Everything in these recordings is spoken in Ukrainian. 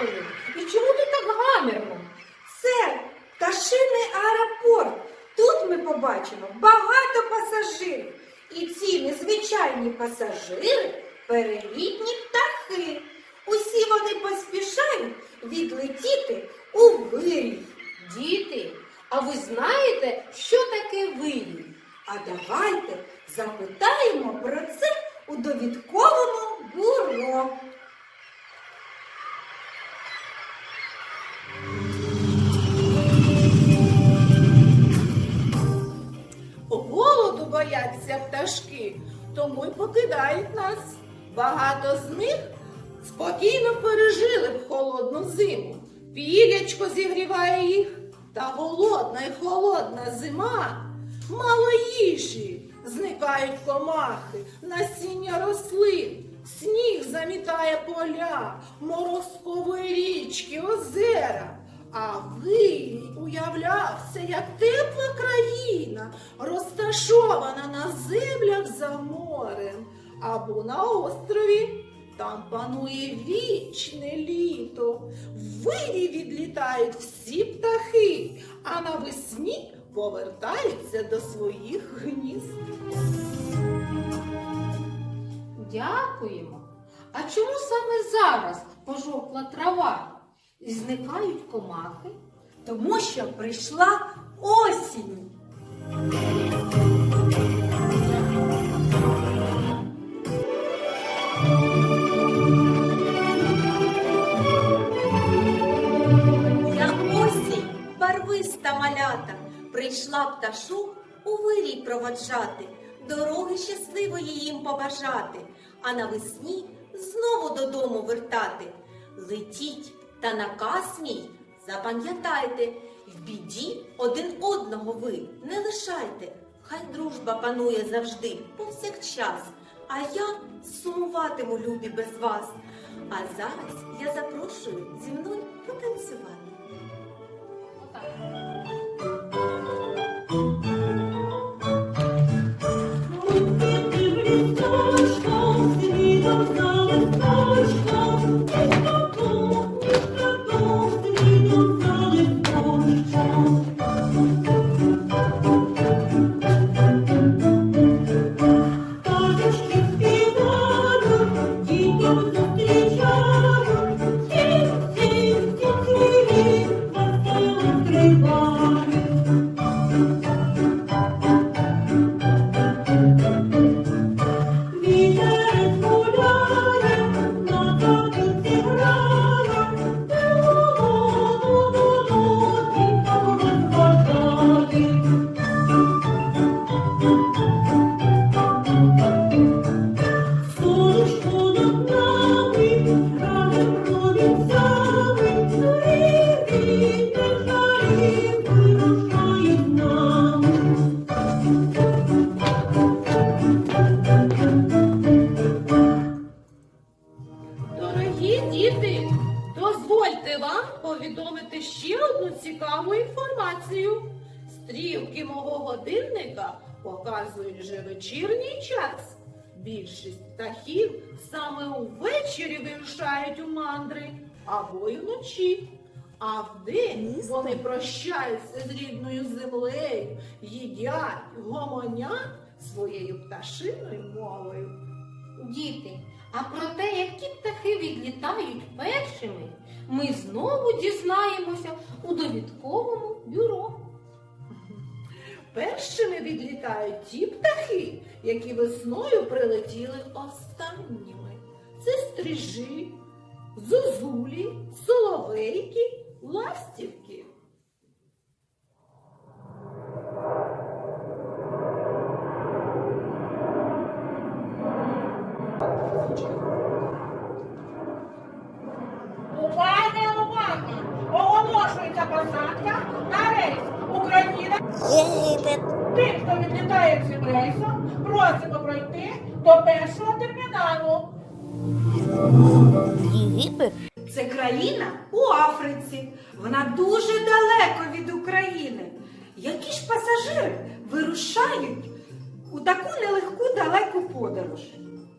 Дякую. І чому ти так гамірно? Це пташиний аеропорт. Тут ми побачимо багато пасажирів. І ці незвичайні пасажири перелітні птахи. Усі вони поспішають відлетіти у вирій. Діти, а ви знаєте, що таке вирій? А давайте запитаємо про це у довідковому бюро. Бояться пташки, тому й покидають нас. Багато з них спокійно пережили б холодну зиму. Пілячко зігріває їх, та голодна й холодна зима. Мало їжі, зникають комахи, насіння рослин, сніг замітає поля, морозкової річки, озера. А вирій уявлявся, як тепла країна, розташована на землях за морем або на острові. Там панує вічне літо. В вирій відлітають всі птахи, а навесні повертаються до своїх гнізд. Дякуємо. А чому саме зараз пожовкла трава і зникають комахи? Тому що прийшла осінь. Я осінь, барвиста малята, прийшла пташу у вирій проводжати, дороги щасливої їм побажати, а навесні знову додому вертати. Летіть та наказ мій запам'ятайте, в біді один одного ви не лишайте. Хай дружба панує завжди, повсякчас, а я сумуватиму любі без вас. А зараз я запрошую зі мною потанцювати. Отак. Цікаву інформацію. Стрілки мого годинника показують вже вечірній час. Більшість птахів саме увечері вирушають у мандри або й вночі. А вдень вони прощаються з рідною землею, їдять, гомонять своєю пташиною мовою. Діти, а про те, які птахи відлітають першими, ми знову дізнаємося у довідковому бюро. Першими відлітають ті птахи, які весною прилетіли останніми. Це стрижі, зозулі, соловейки, ластівки. Увага! Оголошується посадка на рейс Україна. Єгипет, Тих, хто відлітає цим рейсом, просимо пройти до першого терміналу. Єгипет, Це країна у Африці. Вона дуже далеко від України. Які ж пасажири вирушають у таку нелегку далеку подорож?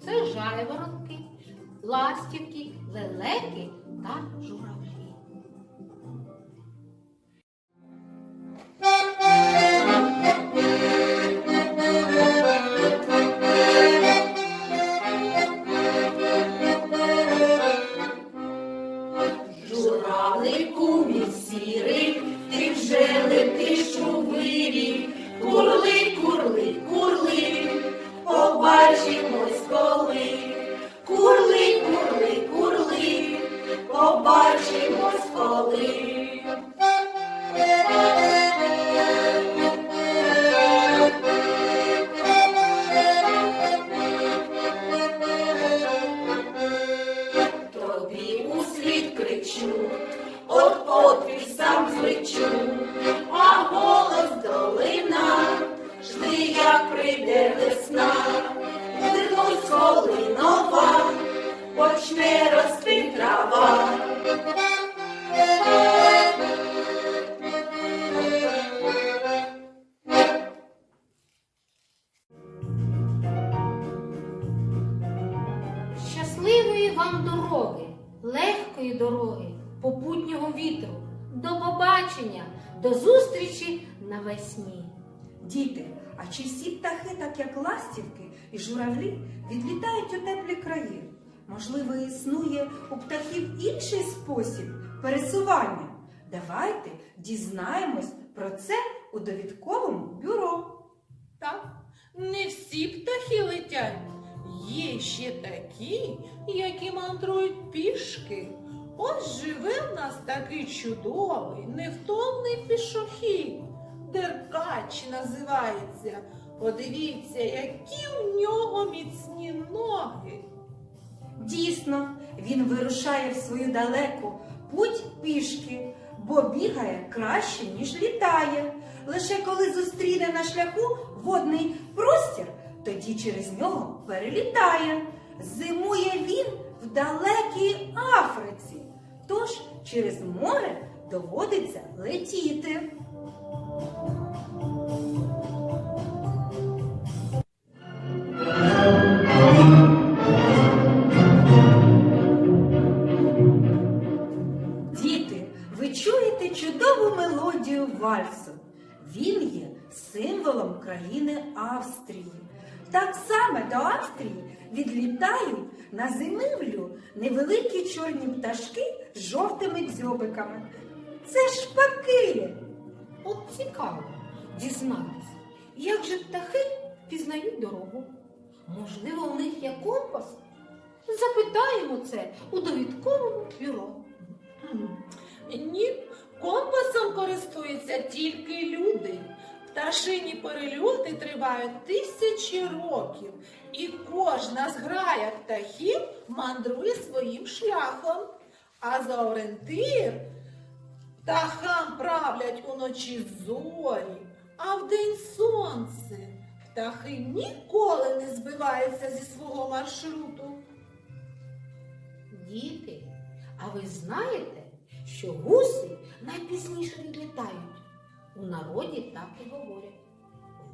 Це жайворонки, ластівки, лелеки та журавлі. Вам дороги, легкої дороги, попутнього вітру. До побачення, до зустрічі навесні. Діти, а чи всі птахи, так як ластівки і журавлі, відлітають у теплі краї? Можливо, існує у птахів інший спосіб пересування? Давайте дізнаємось про це у довідковому бюро. Так, не всі птахи летять. Є ще такі, які мандрують пішки. Ось живе в нас такий чудовий, невтомний пішохід. Деркач називається. Подивіться, які в нього міцні ноги. Дійсно, він вирушає в свою далеку путь пішки, бо бігає краще, ніж літає. Лише коли зустріне на шляху водний простір, тоді через нього перелітає. Зимує він в далекій Африці, тож через море доводиться летіти. Діти, ви чуєте чудову мелодію вальсу. Він є символом країни Австрії. Так само до Австрії відлітають на зимівлю невеликі чорні пташки з жовтими дзьобиками. Це шпаки. От цікаво дізнатися, як же птахи пізнають дорогу. Можливо, у них є компас? Запитаємо це у довідковому бюро. Ні, компасом користуються тільки люди. Пташині перельоти тривають тисячі років, і кожна зграя птахів мандрує своїм шляхом. А за орієнтир птахам правлять уночі зорі, а вдень сонце. Птахи ніколи не збиваються зі свого маршруту. Діти, а ви знаєте, що гуси найпізніше відлітають? У народі так і говорять.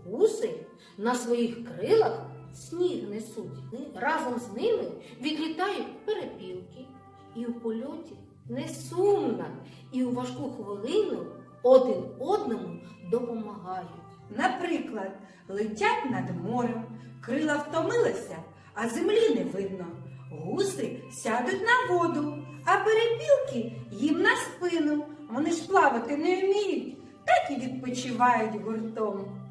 Гуси на своїх крилах сніг несуть. Разом з ними відлітають перепілки. І у польоті не сумно, і у важку хвилину один одному допомагають. Наприклад, летять над морем, крила втомилися, а землі не видно. Гуси сядуть на воду, а перепілки їм на спину. Вони ж плавати не вміють, так і відпочивають гуртом.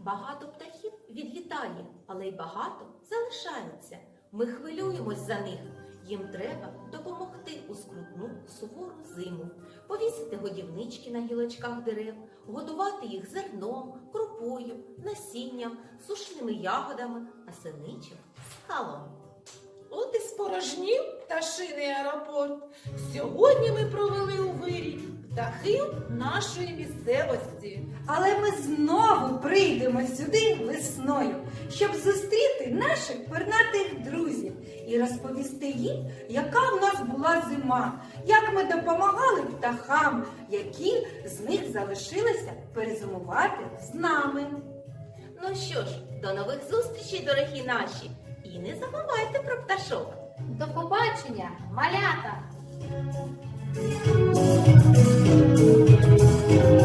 Багато птахів відлітає, але й багато залишається. Ми хвилюємось за них. Їм треба допомогти у скрутну сувору зиму, повісити годівнички на гілочках дерев, годувати їх зерном, крупою, насінням, сушними ягодами, а синичим скалом. От і спорожнів пташиний аеропорт. Сьогодні ми провели у вирі птахів нашої місцевості. Але ми знову прийдемо сюди весною, щоб зустріти наших пернатих друзів і розповісти їм, яка в нас була зима, як ми допомагали птахам, які з них залишилися перезимувати з нами. Ну що ж, до нових зустрічей, дорогі наші! І не забувайте про пташок! До побачення, малята! Thank you.